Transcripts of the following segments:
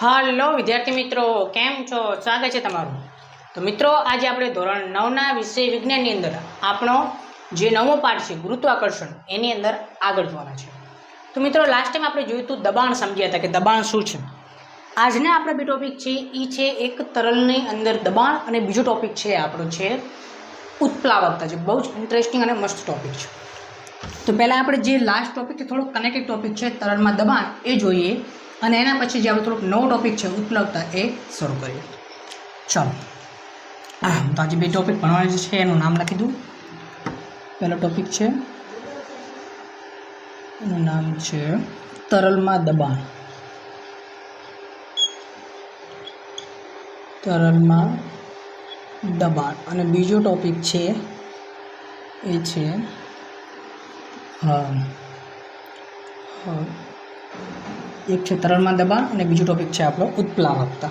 હાલો, વિદ્યાર્થી મિત્રો, કેમ છો? સ્વાગત છે તમારું. તો મિત્રો, આજે આપણે ધોરણ નવના વિષય વિજ્ઞાનની અંદર આપણો જે નવો પાઠ છે, ગુરુત્વાકર્ષણ, એની અંદર આગળ જોવાના છે. તો મિત્રો લાસ્ટ ટાઈમ આપણે જોયું હતું દબાણ સમજ્યા હતા કે દબાણ શું છે. આજના આપણે બે ટોપિક છે એ છે એક તરલની અંદર દબાણ અને બીજો ટોપિક છે આપણો છે ઉત્પ્લાવકતા, જે બહુ જ ઇન્ટરેસ્ટિંગ અને મસ્ત ટોપિક છે. તો પહેલાં આપણે જે લાસ્ટ ટોપિક છે થોડુંક કનેક્ટેડ ટોપિક છે, તરલમાં દબાણ, એ જોઈએ. અને એના પછી જે આપણે થોડોક નવો ટોપિક છે, ઉપલબ્ધતા એ શરૂ કરીએ. ચાલો. તો આજે બે ટોપિક ભણવાના છે, એનું નામ લખી દઉં. પહેલો ટોપિક છે, એનું નામ છે તરલમાં દબાણ. તરલમાં દબાણ. અને બીજો ટોપિક છે, એ છે, હા હા એક છે તરણમાં દબાણ અને બીજું ટોપિક છે આપણો ઉત્પ્લાવકતા.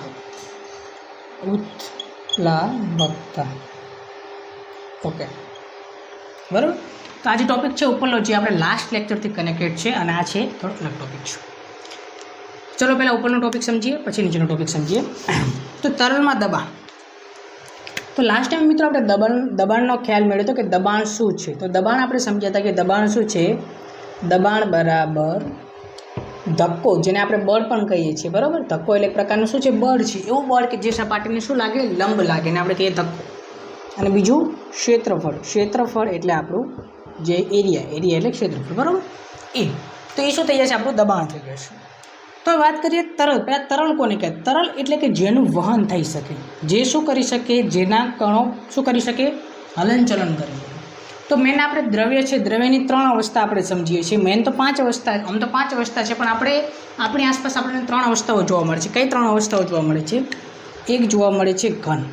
ઉત્પ્લાવકતા. ઓકે બરાબર? તો આ જે ટોપિક છે ઉપરનો જે આપણે લાસ્ટ લેક્ચરથી કનેક્ટેડ છે અને આ છે થોડો અલગ ટોપિક છે. ચલો પહેલાં ઉપરનો ટોપિક સમજીએ, પછી નીચેનો ટોપિક સમજીએ. તો તરણમાં દબાણ. તો લાસ્ટ ટાઈમ મિત્રો આપણે દબાણ, દબાણનો ખ્યાલ મેળવ્યો હતો કે દબાણ શું છે? તો દબાણ આપણે સમજ્યા હતા કે દબાણ શું છે? દબાણ બરાબર ધક્કો, જેને આપણે બળ પણ કહીએ છીએ, બરાબર? ધક્કો એટલે એક પ્રકારનું શું છે? બળ છે. એવું બળ કે જે સપાટીને શું લાગે? લંબ લાગે, ને આપણે કહીએ ધક્કો. અને બીજું, ક્ષેત્રફળ. ક્ષેત્રફળ એટલે આપણું જે એરિયા એરિયા એટલે ક્ષેત્રફળ, બરાબર? એ. તો એ શું થઈ જશે? આપણું દબાણ થઈ જશે. તો વાત કરીએ તરલ. પહેલાં તરલ કોને કહે તરલ એટલે કે જેનું વહન થઈ શકે. જે શું કરી શકે? જેના કણો શું કરી શકે? હલનચલન કરી શકે. તો મેન આપણે દ્રવ્ય છે, દ્રવ્યની ત્રણ અવસ્થા આપણે સમજીએ છીએ. મેન તો પાંચ અવસ્થા, આમ તો પાંચ અવસ્થા છે, પણ આપણે, આપણી આસપાસ આપણને ત્રણ અવસ્થાઓ જોવા મળે છે. કઈ ત્રણ અવસ્થાઓ જોવા મળે છે? એક જોવા મળે છે ઘન.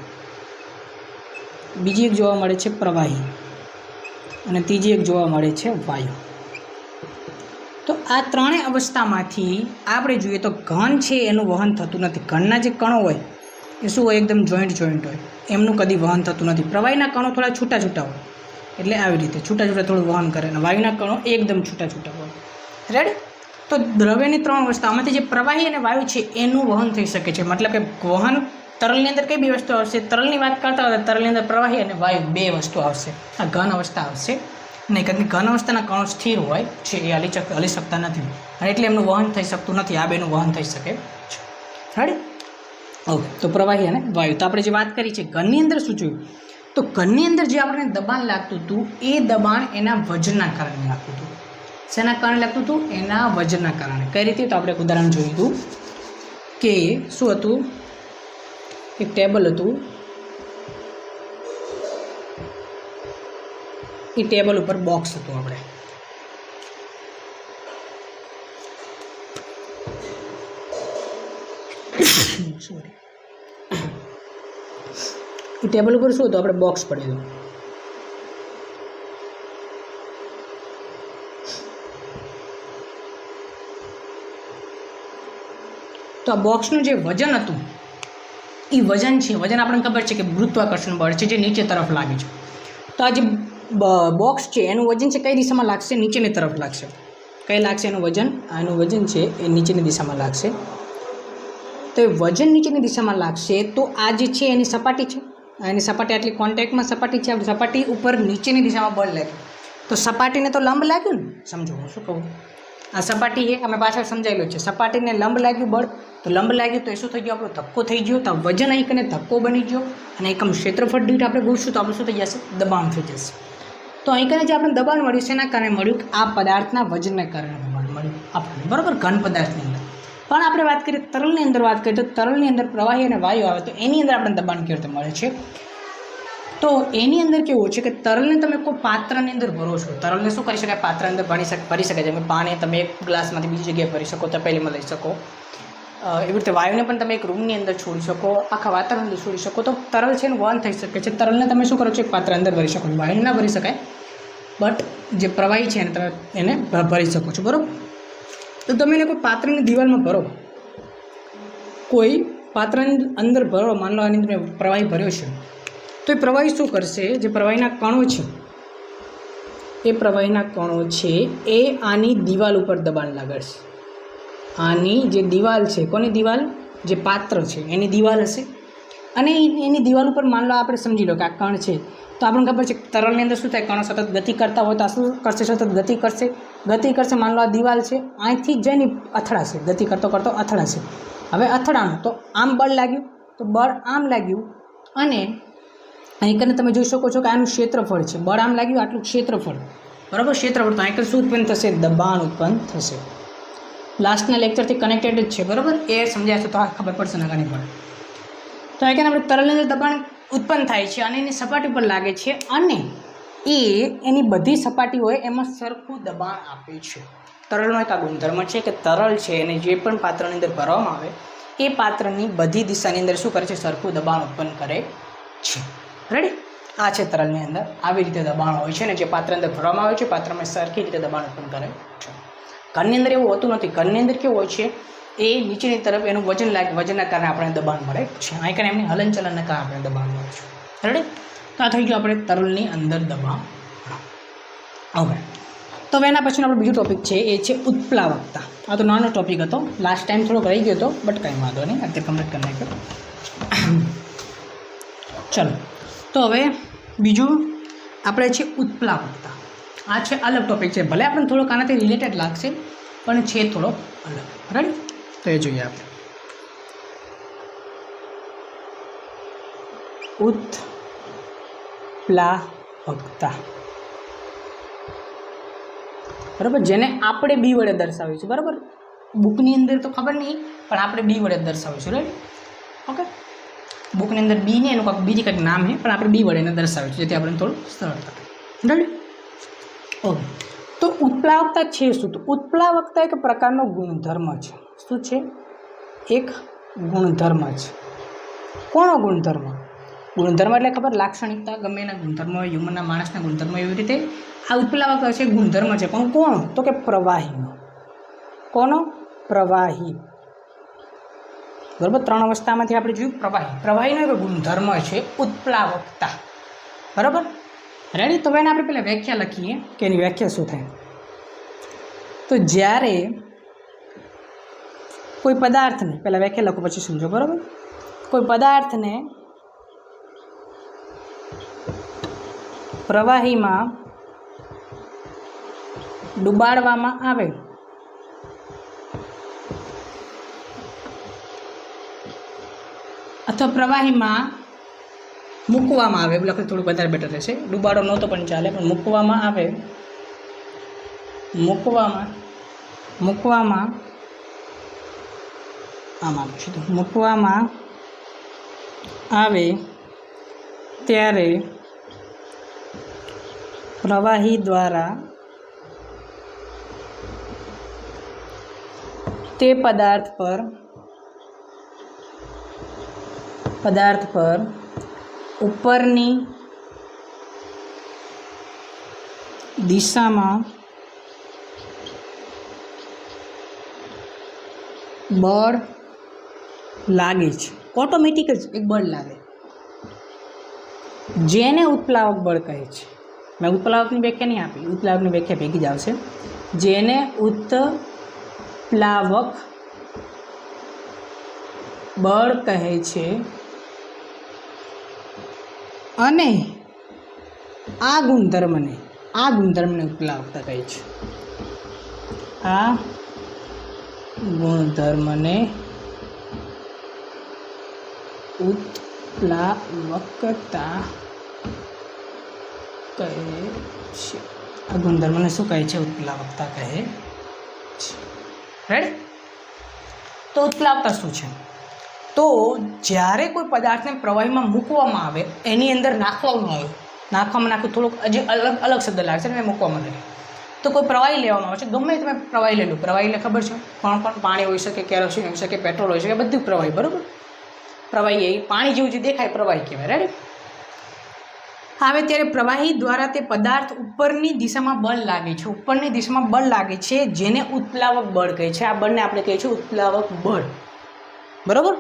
બીજી એક જોવા મળે છે પ્રવાહી. અને ત્રીજી એક જોવા મળે છે વાયુ. તો આ ત્રણેય અવસ્થામાંથી આપણે જોઈએ તો ઘન છે, એનું વહન થતું નથી. ઘનના જે કણો હોય, એ શું હોય? એકદમ જોઈન્ટ જોઈન્ટ હોય. એમનું કદી વહન થતું નથી. પ્રવાહીના કણો થોડા છૂટા છૂટા હોય. એટલે આવી રીતે છૂટા છૂટા થોડું વહન કરે અને વાયુના કણો એકદમ છૂટા છૂટા હોય. રેડી તો દ્રવ્યની ત્રણ અવસ્થા આમાંથી જે પ્રવાહી અને વાયુ છે, એનું વહન થઈ શકે છે. મતલબ કે વહન તરલની અંદર કઈ બે વસ્તુ આવશે? તરલની વાત કરતા હોય તરલની અંદર પ્રવાહી અને વાયુ બે વસ્તુ આવશે. આ ઘન અવસ્થા આવશે. નહીં કારણ કે ઘન અવસ્થાના કણો સ્થિર હોય છે, એ હલી હલી શકતા નથી. અને એટલે એમનું વહન થઈ શકતું નથી, આ બેનું વહન થઈ શકે છે. રેડી ઓકે તો પ્રવાહી અને વાયુ. તો આપણે જે વાત કરી છે, ઘનની અંદર જોયું? તો ઘરની અંદર જે આપણને દબાણ લાગતું હતું, એ દબાણ એના વજનના કારણે લાગતું હતું. શેના કારણે લાગતું હતું? એના વજનના કારણે. કઈ રીતે? તો આપણે એક ઉદાહરણ જોયું હતું કે શું હતું? એક ટેબલ હતું. એ ટેબલ ઉપર બોક્સ હતું આપણે. સોરી ટેબલ ઉપર શું હતું? આપણે બોક્સ પડેલું તો આ બોક્સનું જે વજન હતું, એ વજન છે. વજન આપણને ખબર છે કે ગુરુત્વાકર્ષણ બળ છે, જે નીચે તરફ લાગે છે. તો આ જે બોક્સ છે, એનું વજન છે કઈ દિશામાં લાગશે? નીચેની તરફ લાગશે. કઈ લાગશે એનું વજન? આનું વજન છે, એ નીચેની દિશામાં લાગશે. તો એ વજન નીચેની દિશામાં લાગશે, તો આ જે છે, એની સપાટી છે. એની સપાટી આટલી કોન્ટેક્ટમાં સપાટી છે, સપાટી ઉપર નીચેની દિશામાં બળ લાગે તો સપાટીને તો લંબ લાગ્યું ને? સમજો, હું શું કહું? આ સપાટી એ અમે પાછળ સમજાયેલું છે. સપાટીને લંબ લાગ્યું બળ, તો લંબ લાગ્યું તો એ શું થઈ ગયું? આપણો ધક્કો થઈ ગયો. તો વજન અહીં કને ધક્કો બની ગયો અને એકમ ક્ષેત્રફળ દીઠ આપણે ગોઠશું તો આપણું શું થઈ જશે? દબાણ થઈ જશે. તો અહીં કને જે આપણે દબાણ મળ્યું છે એના કારણે મળ્યું? આ પદાર્થના વજનને કારણે મળ્યું. આપણને બરાબર ઘન પદાર્થની પણ આપણે વાત કરીએ તરલની અંદર વાત કરીએ તો તરલની અંદર પ્રવાહી અને વાયુ આવે તો એની અંદર આપણે દબાણ કેવી રીતે મળે છે? તો એની અંદર કેવું છે કે તરલને તમે કોઈ પાત્રની અંદર ભરો છો. તરલને શું કરી શકાય? પાત્ર અંદર ભણી શકે, ભરી શકે જેમ પાણી તમે એક ગ્લાસમાંથી બીજી જગ્યાએ ભરી શકો, તપેલીમાં લઈ શકો. એવી રીતે વાયુને પણ તમે એક રૂમની અંદર છોડી શકો, આખા વાતાવરણ અંદર છોડી શકો. તો તરલ છે એને વહન થઈ શકે છે. તરલને તમે શું કરો છો? એક પાત્ર અંદર ભરી શકો છો. વાયુને ના ભરી શકાય. બટ જે પ્રવાહી છે એને તમે એને ભરી શકો છો. બરાબર? તો તમે એને કોઈ પાત્રની દિવાલમાં ભરો. કોઈ પાત્રની અંદર ભરો માનલો આની અંદર પ્રવાહી ભર્યો છે. તો એ પ્રવાહી શું કરશે? જે પ્રવાહીના કણો છે, એ પ્રવાહીના કણો છે, એ આની દિવાલ ઉપર દબાણ લગાડશે. આની જે દિવાલ છે, કોની દિવાલ? જે પાત્ર છે, એની દિવાલ હશે. અને એની દિવાલ ઉપર માન લો, આપણે સમજી લો કે આ કણ છે. તો આપણને ખબર છે તરલની અંદર શું થાય? કણો સતત ગતિ કરતા હોય તો આ શું કરશે? સતત ગતિ કરશે. ગતિ કરશે, માન લો આ દિવાલ છે. અહીંથી જઈને અથડાશે ગતિ કરતો કરતો અથડાશે હવે અથડાણું, તો આમ બળ લાગ્યું, તો બળ આમ લાગ્યું અને અહીં કને તમે જોઈ શકો છો કે આનું ક્ષેત્રફળ છે. બળ આમ લાગ્યું, આટલું ક્ષેત્રફળ. બરાબર? ક્ષેત્રફળ તો અહીં શું ઉત્પન્ન થશે? દબાણ ઉત્પન્ન થશે. લાસ્ટના લેક્ચરથી કનેક્ટેડ જ છે. બરાબર? એ સમજાશે તો આ ખબર પડશે ને પણ. તો અહીં આપણે તરલની દબાણ ઉત્પન્ન થાય છે અને એની સપાટી પર લાગે છે અને એ એની બધી સપાટી હોય એમાં સરખું દબાણ આપે છે. તરલનો એક આ ગુણધર્મ છે કે તરલ છે એને જે પણ પાત્રની અંદર ભરવામાં આવે, એ પાત્રની બધી દિશાની અંદર શું કરે છે? સરખું દબાણ ઉત્પન્ન કરે છે. રેડી આ છે તરલની અંદર. આવી રીતે દબાણ હોય છે ને જે પાત્ર અંદર ભરવામાં આવે છે, પાત્રમાં સરખી રીતે દબાણ ઉત્પન્ન કરે છે. ઘરની અંદર એવું હોતું નથી. ઘરની અંદર કેવું હોય છે એ નીચેની તરફ એનું વજન લાગે, વજનના કારણે આપણને દબાણ મળે. છે. અહીં કારણે એમની હલનચલનના કારણે આપણે દબાણ મળે છે. રેડી તો આ થઈ ગયું આપણે તરલની અંદર દબાણ. હવે, તો હવે એના પછીનો આપણો બીજો ટોપિક છે, એ છે ઉત્પ્લાવકતા. આ તો નાનો ટોપિક હતો. લાસ્ટ ટાઈમ થોડોક રહી ગયો હતો બટ કંઈ વાંધો નહીં. અત્યારે કમ્પ્લીટ કરી નાખ્યો. ચલો, તો હવે બીજું આપણે છે ઉત્પ્લાવકતા. આ છે અલગ ટોપિક છે. ભલે આપણને થોડોક આનાથી રિલેટેડ લાગશે, પણ છે થોડોક અલગ. રાઈટ તો એ જોઈએ આપણે. ઉત્પ્લાવકતા બરાબર? જેને આપણે બી વડે દર્શાવ્યું છે. બરાબર? બુકની અંદર તો ખબર નહીં, પણ આપણે બી વડે દર્શાવ્યું છે રાઈટ ઓકે બુકની અંદર બી ને એનું કંઈક બીજી કંઈક નામ છે, પણ આપણે બી વડે એને દર્શાવ્યું છે. જેથી આપણે થોડું સરળતા રાઈટ ઓકે તો ઉત્પ્લાવકતા છે શું? તો ઉત્પ્લાવકતા એક પ્રકારનો ગુણધર્મ છે. શું છે? એક ગુણધર્મ છે. કોણો ગુણધર્મ? ગુણધર્મ એટલે ખબર? લાક્ષણિકતા, ગમે એના ગુણધર્મ હોય હ્યુમનના માણસના ગુણધર્મ એવી રીતે આ ઉત્પ્લાવકતા છે ગુણધર્મ છે. પણ કોણ? તો કે પ્રવાહીનો. કોનો? પ્રવાહી. બરાબર? ત્રણ અવસ્થામાંથી આપણે જોયું પ્રવાહી. પ્રવાહીનો એક ગુણધર્મ છે ઉત્પ્લાવકતા બરાબર? રેડી તો એને આપણે પહેલાં વ્યાખ્યા લખીએ કે એની વ્યાખ્યા શું થાય? તો જ્યારે કોઈ પદાર્થને, પહેલાં વ્યાખ્યા લખો, પછી સમજો, બરાબર? કોઈ પદાર્થને પ્રવાહીમાં ડુબાડવામાં આવે. અથવા પ્રવાહીમાં મૂકવામાં આવે, એવું લખે થોડું વધારે બેટર રહેશે. ડુબાડો નહોતો પણ ચાલે, પણ મૂકવામાં આવે. મૂકવામાં મૂકવામાં આમ છું. મૂકવામાં આવે ત્યારે પ્રવાહી દ્વારા તે પદાર્થ પર પદાર્થ પર ઉપરની દિશામાં બળ લાગે છે ઓટોમેટિક જ એક બળ લાગે. જેને ઉત્પ્લાવક બળ કહે છે. મેં ઉત્પ્લાવકની વ્યાખ્યા નહીં આપી. ઉત્પ્લાવકની વ્યાખ્યા ભેગી જ આવશે. જેને ઉત્પ્લાવક બળ કહે છે અને આ ગુણધર્મને આ ગુણધર્મને ઉત્પ્લાવકતા કહે છે. આ ગુણધર્મને ઉત્પ્લાવકતા કહે છે. આ ગુણધર્મને શું કહે છે? ઉત્પ્લાવકતા કહે છે. રાઈટ તો ઉત્પ્લાવકતા શું છે? તો જ્યારે કોઈ પદાર્થને પ્રવાહીમાં મૂકવામાં આવે, એની અંદર નાખવામાં આવે. નાખવામાં નાખવું થોડુંક હજી અલગ અલગ શબ્દ લાગશે ને મેં મૂકવામાં લખે તો કોઈ પ્રવાહી લેવામાં આવે છે, ગમે તમે પ્રવાહી લેલું લો. પ્રવાહી એટલે ખબર છે? પણ પણ પાણી હોઈ શકે, કેરોસીન હોઈ શકે, પેટ્રોલ હોઈ શકે, બધું પ્રવાહી, બરાબર? પ્રવાહી પાણી જેવું જે દેખાય પ્રવાહી કહેવાય રેડી હવે ત્યારે પ્રવાહી દ્વારા તે પદાર્થ ઉપરની દિશામાં બળ લાગે છે. ઉપરની દિશામાં બળ લાગે છે, જેને ઉત્પ્લાવક બળ કહે છે. આ બળને આપણે કહીએ છીએ ઉત્પ્લાવક બળ. બરાબર?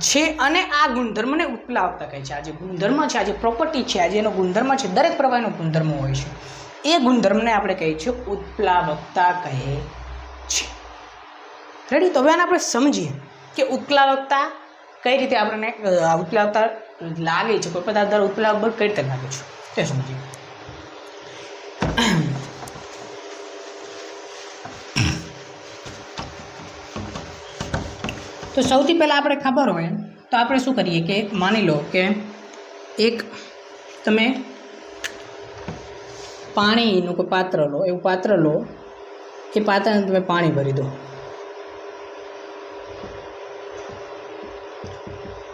છે અને આ ગુણધર્મને ઉત્પ્લાવકતા કહે છે. આ જે ગુણધર્મ છે, આ જે પ્રોપર્ટી છે, આ જેનો ગુણધર્મ છે, દરેક પ્રવાહીનો ગુણધર્મ હોય છે. એ ગુણધર્મને આપણે કહીએ છીએ ઉત્પ્લાવકતા કહે છે. રેડી તો હવે આને આપણે સમજીએ કે ઉત્પ્લાવકતા કઈ રીતે આપણને ઉપલાવતા લાગે છે, કોઈ પદાર્થ દ્વારા બળ કઈ રીતે લાગે છે? તે સમજીએ. તો સૌથી પહેલાં આપણે ખબર હોય, તો આપણે શું કરીએ કે, માની લો કે એક તમે પાણીનું કોઈ પાત્ર લો, એવું પાત્ર લો એ પાત્રને તમે પાણી ભરી દો.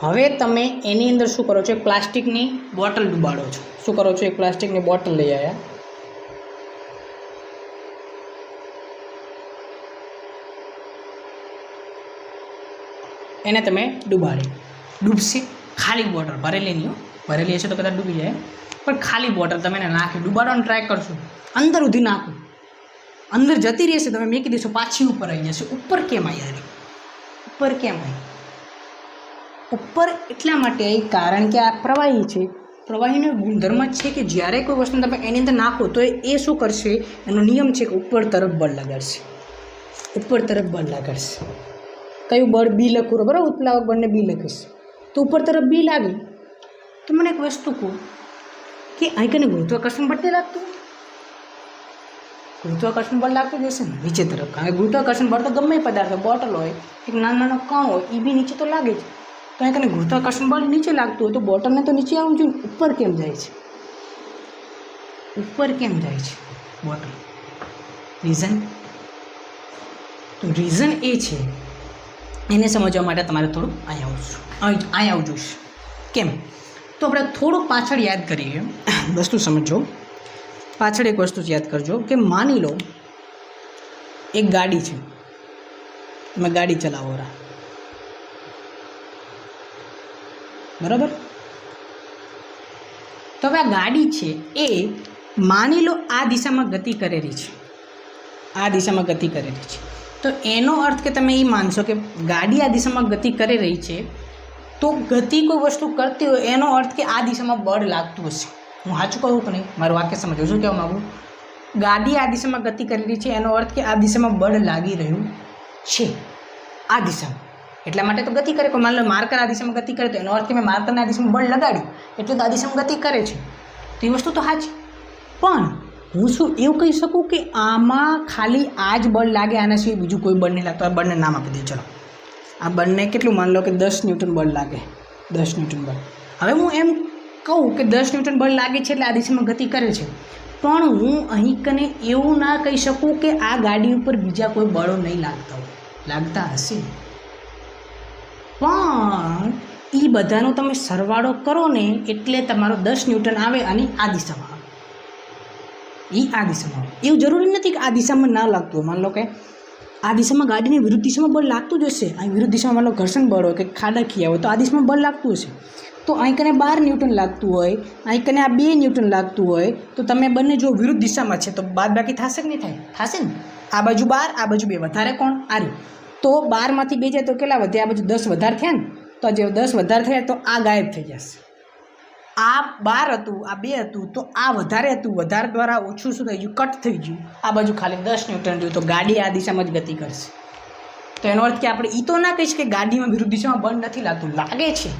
હવે તમે એની અંદર શું કરો છો? એક પ્લાસ્ટિકની બોટલ ડુબાડો છો. શું કરો છો? એક પ્લાસ્ટિકની બોટલ લઈ આવ્યા. એને તમે ડૂબાડી. ડૂબશે. ખાલી બોટલ ભરેલી નહીં. ભરેલી હશે તો કદાચ ડૂબી જાય. પણ ખાલી બોટલ તમે એને નાખી. ડૂબાડવાનો ટ્રાય કરશો. અંદર સુધી નાખો. અંદર જતી રહેશે. તમે મેકી દેશો. પાછી ઉપર આવી જશે. ઉપર કેમ આવી ઉપર કેમ આવી ઉપર એટલા માટે આવી કારણ કે આ પ્રવાહી છે. પ્રવાહીનો ગુણધર્મ જ છે કે જ્યારે કોઈ વસ્તુ તમે એની અંદર નાખો તો એ શું કરશે? એનો નિયમ છે કે ઉપર તરફ બળ લગાડશે. ઉપર તરફ બળ લગાડશે. કયું બળ? બી લખું. બરાબર? ઉત્પ્લાવક બળને બી લખીશ. તો ઉપર તરફ બી લાગે. તો મને એક વસ્તુ કહું કે અહીં કને ગુરુત્વાકર્ષણ બળ લાગતું? ગુરુત્વાકર્ષણ બળ લાગતું જશે ને? નીચે તરફ. કારણ કે ગુરુત્વાકર્ષણ બળ તો ગમે પદાર્થ, બોટલ હોય, એક નાનો નાનો કણ હોય એ બી નીચે તો લાગે જ. તો અહીં કને ગુરુત્વાકર્ષણ બળ નીચે લાગતું હોય તો બોટલને તો નીચે આવવું જોઈએ ઉપર કેમ જાય છે? ઉપર કેમ જાય છે બોટલ રીઝન તો રીઝન એ છે, એને સમજવા માટે તમારે થોડું અહીં આવું અહીં આવવું જોઈશ. કેમ? તો આપણે થોડુંક પાછળ યાદ કરીએ. વસ્તુ સમજો. પાછળ એક વસ્તુ યાદ કરજો કે માની લો, એક ગાડી છે. તમે ગાડી ચલાવો રા. બરાબર? તો હવે આ ગાડી છે એ માની લો આ દિશામાં ગતિ કરેલી છે. આ દિશામાં ગતિ કરેલી છે. તો એનો અર્થ કે તમે એ માનશો કે ગાડી આ દિશામાં ગતિ કરી રહી છે, તો ગતિ કોઈ વસ્તુ કરતી હોય એનો અર્થ કે આ દિશામાં બળ લાગતું હશે. હું સાચું કહું કે નહીં? મારું વાક્ય સમજો શું કહેવા માગું? ગાડી આ દિશામાં ગતિ કરી રહી છે, એનો અર્થ કે આ દિશામાં બળ લાગી રહ્યું છે. આ દિશામાં. એટલા માટે તો ગતિ કરે. કોઈ માની લો માર્કર આ દિશામાં ગતિ કરે તો એનો અર્થ કે મેં માર્કરને આ બળ લગાડ્યું એટલે તો આ ગતિ કરે છે. તો એ વસ્તુ તો સાચી. પણ હું શું એવું કહી શકું કે આમાં ખાલી આ જ બળ લાગે, આના સિવાય બીજું કોઈ બળ નહીં લાગતું? આ બળને નામ આપી દે, ચલો. આ બળને કેટલું માન લો કે દસ ન્યૂટન બળ લાગે. દસ ન્યૂટન બળ. હવે હું એમ કહું કે દસ ન્યૂટન બળ લાગે છે એટલે આ દિશામાં ગતિ કરે છે. પણ હું અહીં કને એવું ના કહી શકું કે આ ગાડી ઉપર બીજા કોઈ બળો નહીં લાગતા હોય. લાગતા હશે. પણ એ બધાનો તમે સરવાળો કરો ને એટલે તમારો દસ ન્યૂટન આવે અને આ દિશામાં આવે. એ આ દિશામાં આવે. એવું જરૂરી નથી કે આ દિશામાં ના લાગતું હોય. માન લો કે આ દિશામાં ગાડીની વિરુદ્ધ દિશામાં બળ લાગતું જ હશે. અહીં વિરુદ્ધ દિશામાં માન ઘર્ષણ બળ હોય કે ખાડા ખિયા હોય તો આ દિશામાં બળ લાગતું હશે. તો અહીં કને બાર ન્યૂટન લાગતું હોય, અહીં કને આ બે ન્યૂટન લાગતું હોય, તો તમે બંને જો વિરુદ્ધ દિશામાં છે તો બાદ બાકી થશે કે નહીં થાય? થશે ને? આ બાજુ બાર, આ બાજુ બે. વધારે કોણ? આ રહ્યું. તો બારમાંથી બે જાય તો કેટલા વધે? આ બાજુ દસ વધારે થયા ને, તો જે દસ વધારે થયા તો આ ગાયબ થઈ જશે. આ બાર હતું, આ બે હતું, તો આ વધારે હતું, વધારે દ્વારા ઓછું શું થઈ ગયું? કટ થઈ ગયું. આ બાજુ ખાલી દસ ન્યૂટન રહ્યું, તો ગાડી આ દિશામાં જ ગતિ કરશે. તો એનો અર્થ કે આપણે એ તો ના કહીશ કે ગાડીમાં વિરુદ્ધ દિશામાં બળ નથી લાગતું, લાગે છે.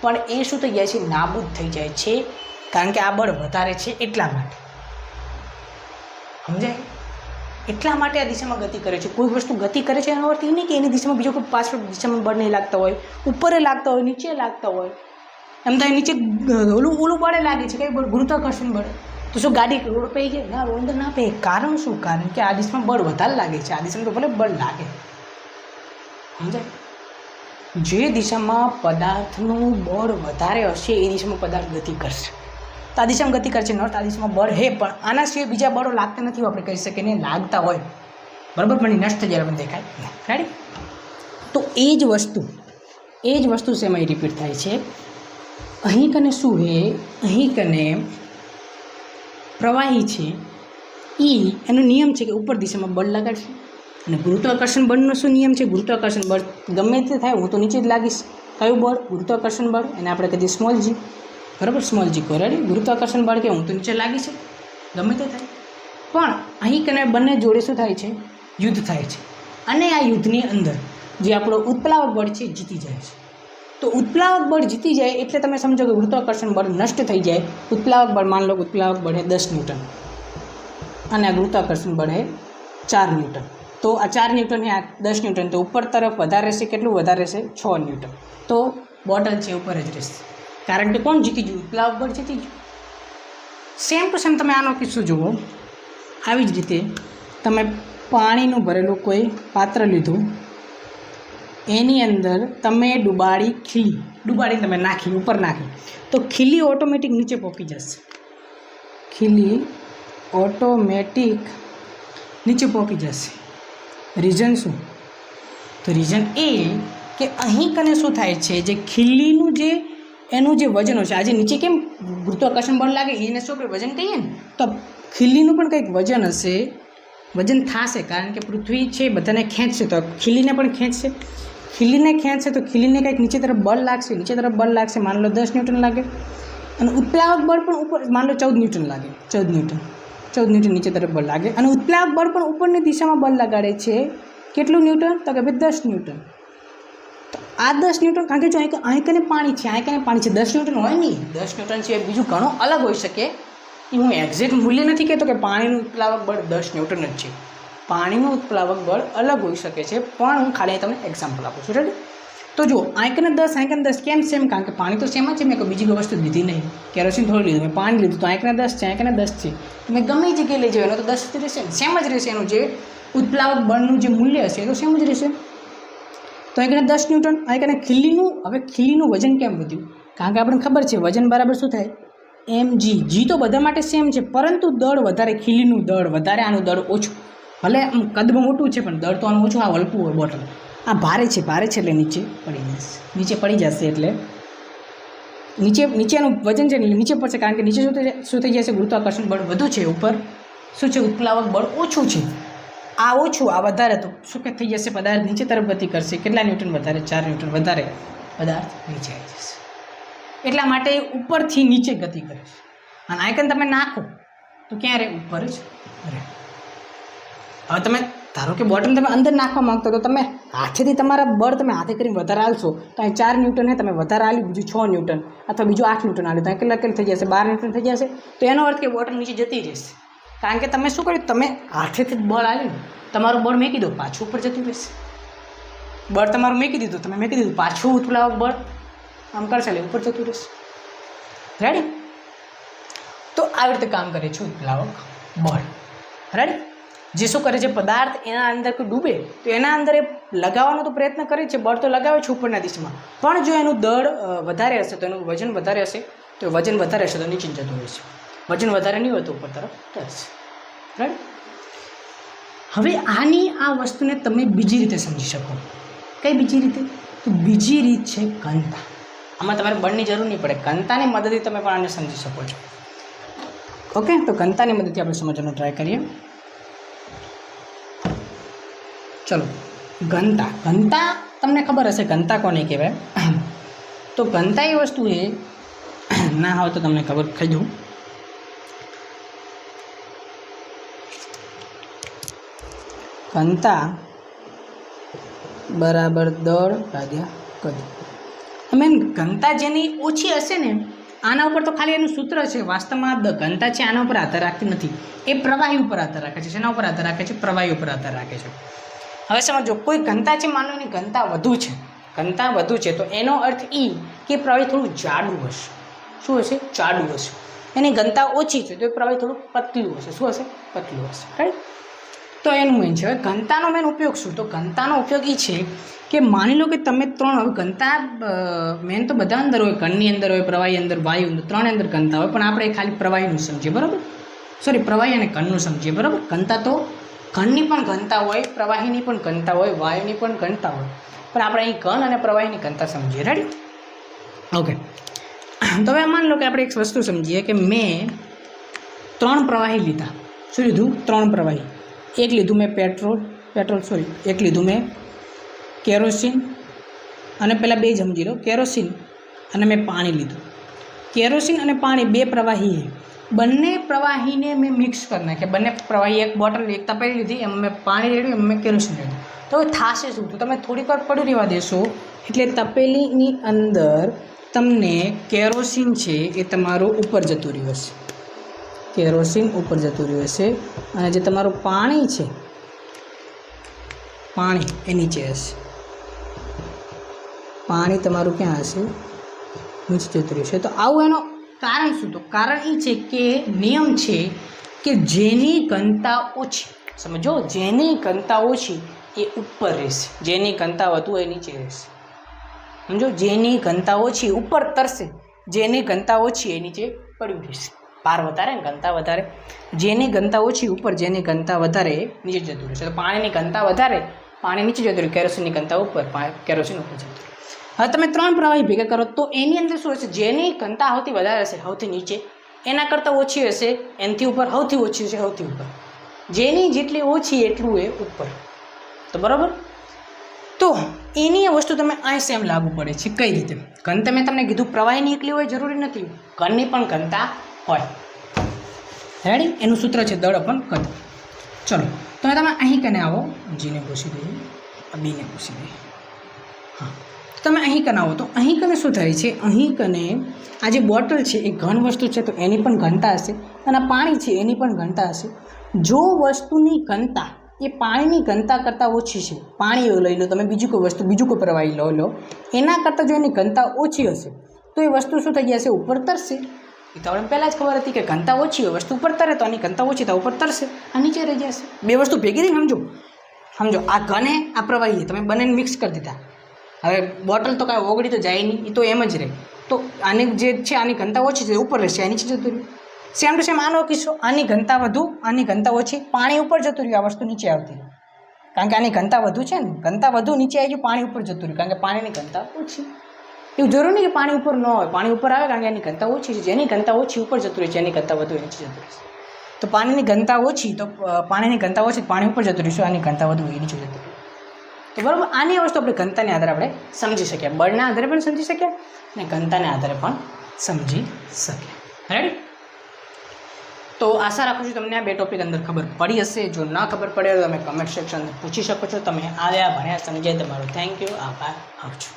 પણ એ શું થઈ જાય છે? નાબૂદ થઈ જાય છે. કારણ કે આ બળ વધારે છે એટલા માટે. સમજાય? એટલા માટે આ દિશામાં ગતિ કરે છે. કોઈ વસ્તુ ગતિ કરે છે એનો અર્થ એ નહીં કે એની દિશામાં બીજો કોઈ પાછળ દિશામાં બળ નહીં લાગતા હોય. ઉપર લાગતા હોય, નીચે લાગતા હોય. એમ થાય નીચે ઓલું ઓલું બળે લાગે છે કે ગુરુત્વાકર્ષણ બળ. તો શું ગાડી રોડ પે જાય ના, રોડ ના પે કારણ શું? કારણ કે આ દિશામાં બળ વધારે લાગે છે. આ દિશામાં તો ભલે બળ લાગે. સમજાય? જે દિશામાં પદાર્થનું બળ વધારે હશે, એ દિશામાં પદાર્થ ગતિ કરશે. તો ગતિ કરશે. નોટ આ દિશામાં બળ હે, પણ આના સિવાય બીજા બળો લાગતા નથી આપણે કહી શકીએ ને, લાગતા હોય. બરાબર? પણ એ નષ્ટ થઈ જાય દેખાય. રાડી તો એ જ વસ્તુ, એ જ વસ્તુ શેમાં રિપીટ થાય છે? અહીં કને શું હે? અહીં કને પ્રવાહી છે. એ એનો નિયમ છે કે ઉપર દિશામાં બળ લગાડશે. અને ગુરુત્વાકર્ષણ બળનો શું નિયમ છે? ગુરુત્વાકર્ષણ બળ ગમે તે થાય, હું તો નીચે જ લાગીશ. કયું બળ? ગુરુત્વાકર્ષણ બળ. એને આપણે કહીએ સ્મોલ જી બરાબર? સ્મોલ જી કહો રેડી ગુરુત્વાકર્ષણ બળ કે હું તો નીચે લાગી છે. ગમે તે થાય. પણ અહીં કને બંને જોડે શું થાય છે? યુદ્ધ થાય છે. અને આ યુદ્ધની અંદર જે આપણો ઉત્પ્લાવક બળ છે જીતી જાય છે. તો ઉત્પ્લાવક બળ જીતી જાય એટલે તમે સમજો કે ગુરુત્વાકર્ષણ બળ નષ્ટ થઈ જાય. ઉત્પ્લાવક બળ માન લો ઉત્પ્લાવક બળ દસ ન્યૂટન. અને આ ગુરુત્વાકર્ષણ બળ એ ચાર ન્યૂટન. તો આ ચાર ન્યૂટન આ દસ ન્યૂટન. તો ઉપર તરફ વધારે રહેશે કેટલું? વધારે રહેશે છ ન્યૂટન. તો બોટલ છે, ઉપર જ રહેશે. કારણ કે કોણ જીતી ગયું? પેલા બળ જીતી ગયું. સેમ ટુ સેમ તમે આનો કિસ્સો જુઓ. આવી જ રીતે તમે પાણીનું ભરેલું કોઈ પાત્ર લીધું. એની અંદર તમે ડુબાડી ખીલી. ડુબાડી તમે નાખી, ઉપર નાખી. તો ખીલી ઓટોમેટિક નીચે પોકી જશે. ખીલી ઓટોમેટિક નીચે પોકી જશે. રીઝન શું? તો રીઝન એ કે અહીં કને શું થાય છે? જે ખીલીનું જે એનું જે વજન છે, આજે નીચે કેમ ગુરુત્વાકર્ષણ બળ લાગે એને શું આપણે વજન કહીએ ને? તો ખીલીનું પણ કંઈક વજન હશે, વજન થશે, કારણ કે પૃથ્વી છે, બધાને ખેંચશે તો ખીલીને પણ ખેંચશે ખીલીને ખેંચશે તો ખીલીને કંઈક નીચે તરફ બળ લાગશે, નીચે તરફ બળ લાગશે, માન લો દસ ન્યૂટન લાગે. અને ઉત્પ્લાવક બળ પણ ઉપર, માન લો ચૌદ ન્યૂટન લાગે, ચૌદ ન્યૂટન ચૌદ ન્યૂટન નીચે તરફ બળ લાગે. અને ઉત્પ્લાવક બળ પણ ઉપરની દિશામાં બળ લગાડે છે, કેટલું ન્યૂટન? તો કે ભાઈ દસ ન્યૂટન. આ દસ ન્યૂટન, કારણ કે જો અહીં અહીં કને પાણી છે અહીં કને પાણી છે, દસ ન્યૂટન હોય નહીં. દસ ન્યૂટન છે બીજું ઘણું અલગ હોઈ શકે. એ હું એક્ઝેક્ટ મૂલ્ય નથી કહેતો કે પાણીનું ઉત્પ્લાવક બળ દસ ન્યૂટન જ છે. પાણીનું ઉત્પ્લાવક બળ અલગ હોઈ શકે છે, પણ હું ખાલી તમને એક્ઝામ્પલ આપું છું. રેડી તો જુઓ આંકને દસ આંકને દસ કેમ સેમ કારણ કે પાણી તો સેમ જ છે, મેં કોઈ બીજી કોઈ વસ્તુ લીધી નહીં. કેરોસીન થોડું લીધું, મેં પાણી લીધું, તો આંકને દસ છે આંકને દસ છે. તમે ગમે જગ્યાએ લઈ જાઓ એનો તો દસ રહેશે સેમ જ રહેશે એનું જે ઉત્પ્લાવક બળનું જે મૂલ્ય હશે, એ તો સેમ જ રહેશે. તો અહીં દસ ન્યૂટન, અહીં કને ખીલીનું, હવે ખીલીનું વજન કેમ વધ્યું? કારણ કે આપણને ખબર છે, વજન બરાબર શું થાય? એમ જી જી તો બધા માટે સેમ છે, પરંતુ દળ વધારે, ખીલીનું દળ વધારે, આનું દળ ઓછું. ભલે આમ કદમાં મોટું છે, પણ દળ તો આનું ઓછું, આ હલકું હોય બોટલ. આ ભારે છે ભારે છે એટલે નીચે પડી જશે. નીચે પડી જશે એટલે. નીચે, નીચેનું વજન છે, નીચે પડશે, કારણ કે નીચે શું થઈ શું થઈ જશે? ગુરુત્વાકર્ષણ બળ વધુ છે, ઉપર. શું છે? ઉત્પ્લાવક બળ ઓછું છે. આ ઓછું, આ વધારે તો. શું કે થઈ જશે, પદાર્થ નીચે તરફ ગતિ કરશે. કેટલા ન્યૂટન વધારે? ચાર ન્યૂટન વધારે પદાર્થ નીચે આવી જશે. એટલા માટે ઉપરથી નીચે ગતિ કરે છે. અને આયકન તમે નાખો, તો ક્યાં રહે ઉપર જ રહે? હવે તમે, ધારો કે બોટલ તમે અંદર નાખવા માંગતો તો તમે હાથેથી તમારા બળ તમે હાથે કરીને વધારે હાલશો તો અહીં ચાર ન્યૂટન હે, તમે વધારે હાલી બીજું છ ન્યૂટન, અથવા બીજું આઠ ન્યૂટન હાલ્યું તો અહીં કેટલા, કેટલી થઈ જશે? બાર ન્યૂટન થઈ જશે. તો એનો અર્થ કે બોટલ નીચે જતી રહેશે. કારણ કે તમે શું કર્યું? તમે હાથેથી જ બળ આવ્યું તમારું બળ મેં દો, પાછું ઉપર જતું રહેશે. બળ તમારું મેં દીધું, તમે મેં કીધું પાછું ઉથલાવક બળ. આમ કરશે એટલે ઉપર જતું રહેશે. રેડી તો આવી રીતે કામ કરે છે ઉથલાવક બળ. રેડી જે શું કરે છે, પદાર્થ એના અંદર કોઈ ડૂબે, તો એના અંદર એ લગાવવાનો તો પ્રયત્ન કરે છે, બળ તો લગાવે છે ઉપરના દિશામાં. પણ જો એનું દળ વધારે હશે, તો એનું વજન વધારે હશે, તો વજન વધારે હશે તો નીચે જતું રહેશે. વજન વધારે નહીં હોતું ઉપર તરફ જશે રાઈટ હવે આની આ વસ્તુને તમે બીજી રીતે સમજી શકો. કઈ બીજી રીતે? તો બીજી રીત છે કંતા આમાં તમારે બળની જરૂર નહીં પડે. કંતાની મદદથી તમે પણ આને સમજી શકો છો. ઓકે તો કંતાની મદદથી આપણે સમજવાનો ટ્રાય કરીએ. ચલો. ઘનતા. ઘનતા તમને ખબર હશે, ઘનતા કોને કહેવાય? તો ઘનતા એ વસ્તુ એ ના હોય તો તમને ખબર કહી દઉં. ઘનતા બરાબર દળ ભાગ્યા કદ. અમે ઘનતા જેની ઓછી હશે ને, આના ઉપર તો ખાલી એનું સૂત્ર છે. વાસ્તવમાં ઘનતા છે આના ઉપર આધાર રાખતી નથી. એ પ્રવાહી ઉપર આધાર રાખે છે. એના ઉપર આધાર રાખે છે? પ્રવાહી ઉપર આધાર રાખે છે. હવે સમજો, કોઈ ઘનતા છે, માનો એની ઘનતા વધુ છે. ઘનતા વધુ છે, તો એનો અર્થ એ કે પ્રવાહી થોડું જાડું હશે. શું હશે? જાડું હશે. એની ઘનતા ઓછી છે, તો એ પ્રવાહી થોડું પતલું હશે. શું હશે? પતલું હશે. રાઈટ તો એનું મેન છે. હવે ઘનતાનો મેન ઉપયોગ શું? તો ઘનતાનો ઉપયોગ એ છે કે માની લો કે તમે ત્રણ, હવે ઘનતા મેન તો બધા અંદર હોય, ઘનની અંદર હોય, પ્રવાહી અંદર, વાયુ અંદર ત્રણ અંદર ઘનતા હોય, પણ આપણે ખાલી પ્રવાહીનું સમજીએ, બરાબર? સોરી પ્રવાહી અને ઘનનું સમજીએ, બરાબર? ઘનતા તો ઘનની પણ ઘનતા હોય, પ્રવાહીની પણ ઘનતા હોય, વાયુની પણ ઘનતા હોય. પણ આપણે અહીં ઘન અને પ્રવાહીની ઘનતા સમજીએ. રેડી ઓકે તો હવે માની લો કે આપણે એક વસ્તુ સમજીએ કે મેં ત્રણ પ્રવાહી લીધા. શું લીધું? ત્રણ પ્રવાહી. એક લીધું મેં પેટ્રોલ પેટ્રોલ સોરી, એક લીધું મેં કેરોસીન અને પહેલાં બે સમજી લો, કેરોસીન અને મેં પાણી લીધું. કેરોસીન અને પાણી બે પ્રવાહી બંને પ્રવાહીને મેં મિક્સ કરી નાખ્યા. બંને પ્રવાહી એક બોટલ એક તપેલી લીધી, એમ મેં પાણી રેડ્યું, એમ મેં કેરોસીન રેડ્યું. તો થશે શું? તો તમે થોડીક વાર પડ્યું રહેવા દેશો. એટલે તપેલીની અંદર તમને કેરોસીન છે એ તમારું ઉપર જતું રહ્યું હશે. કેરોસીન ઉપર જતું રહ્યું હશે. અને જે તમારું પાણી છે, પાણી એ નીચે હશે. પાણી તમારું ક્યાં હશે? નીચે જતું રહેશે તો આવું એનો કારણ શું? તો કારણ એ છે કે નિયમ છે કે જેની ઘનતા ઓછી, સમજો? જેની ઘનતા ઓછી એ ઉપર રહેશે. જેની ઘનતા વધુ એ નીચે રહેશે. સમજો? જેની ઘનતા ઓછી ઉપર તરશે. જેની ઘનતા ઓછી એ નીચે પડ્યું રહેશે. પાર વધારે ને ઘનતા વધારે. જેની ઘનતા ઓછી ઉપર, જેની ઘનતા વધારે નીચે જતું રહેશે તો પાણીની ઘનતા વધારે, પાણી નીચે જતું રહ્યું કેરોસીનની ઘનતા ઉપર કેરોસીન ઉપર જતું હવે તમે ત્રણ પ્રવાહી ભેગા કરો, તો એની અંદર શું હશે? જેની ઘનતા સૌથી વધારે હશે, સૌથી નીચે, એના કરતાં ઓછી હશે, એનાથી ઉપર સૌથી ઓછી હશે, સૌથી ઉપર. જેની જેટલી ઓછી એટલું એ ઉપર. તો બરાબર? તો એની વસ્તુ તમે અહીં સેમ લાગુ પડે છે. કઈ રીતે? ઘન તમે તમને કીધું, પ્રવાહીની એકલી હોય, જરૂરી નથી. ઘનની પણ ઘનતા હોય. રેડી એનું સૂત્ર છે દળ અપન કદ. ચલો, તો તમે અહીં કને આવો? જીને પૂછી દઈએ. બીને પૂછી દઈએ. હા. તમે અહીં કને આવો? તો અહીં કને શું થાય છે? અહીં કને આ જે બોટલ છે, એ ઘન વસ્તુ છે, તો એની પણ ઘનતા હશે. અને પાણી છે, એની પણ ઘનતા હશે. જો વસ્તુની ઘનતા એ પાણીની ઘનતા કરતાં ઓછી છે પાણી લઈ લો, તમે બીજું કોઈ વસ્તુ, બીજું કોઈ પ્રવાહી લો લો, એના કરતાં જો એની ઘનતા ઓછી હશે, તો એ વસ્તુ શું થઈ જશે? ઉપર તરશે. એ તો આપણે પહેલાં જ ખબર હતી કે ઘનતા ઓછી હોય, વસ્તુ ઉપર તરે તો આની ઘનતા ઓછી તો ઉપર તરશે આ નીચે રહી જશે. બે વસ્તુ ભેગી થઈ સમજો? સમજો, આ ઘને, આ પ્રવાહી તમે બંનેને મિક્સ કરી દીધા. હવે બોટલ તો કાંઈ ઓગળી તો જાય નહીં એ તો એમ જ રહે. તો આની જે છે, આની ઘનતા ઓછી છે ઉપર રહેશે, આ નીચે જતું રહ્યું. સેમ ટુ સેમ આનો કિસ્સો, આની ઘનતા વધુ, આની ઘનતા ઓછી, પાણી ઉપર જતું રહ્યું, આ વસ્તુ નીચે આવતી. કારણ કે આની ઘનતા વધુ છે ને, ઘનતા વધુ નીચે આવી ગયું, પાણી ઉપર જતું રહ્યું, કારણ કે પાણીની ઘનતા ઓછી. એવું જરૂર નહીં કે પાણી ઉપર ન હોય. પાણી ઉપર આવે કારણ કે એની ઘનતા ઓછી છે. જેની ઘનતા ઓછી ઉપર જતું રહે છે, એની ઘનતા વધુ નીચે જતું રહેશે તો પાણીની ઘનતા ઓછી, તો પાણીની ઘનતા ઓછી પાણી ઉપર જતું રહીશું આની ઘનતા વધુ નીચે જતું રહેશે તો બરાબર આની વસ્તુ આપણે ઘનતાને આધારે આપણે સમજી શકીએ. બળના આધારે પણ સમજી શકીએ અને ઘનતાને આધારે પણ સમજી શકીએ. રેડી તો આશા રાખું છું તમને આ બે ટોપિક અંદર ખબર પડી હશે. જો ના ખબર પડે તો તમે કમેન્ટ સેક્શન પૂછી શકો છો. તમે આવ્યા ભણ્યા સમજ્યા તમારું. થેન્ક યુ આભાર. આવજો.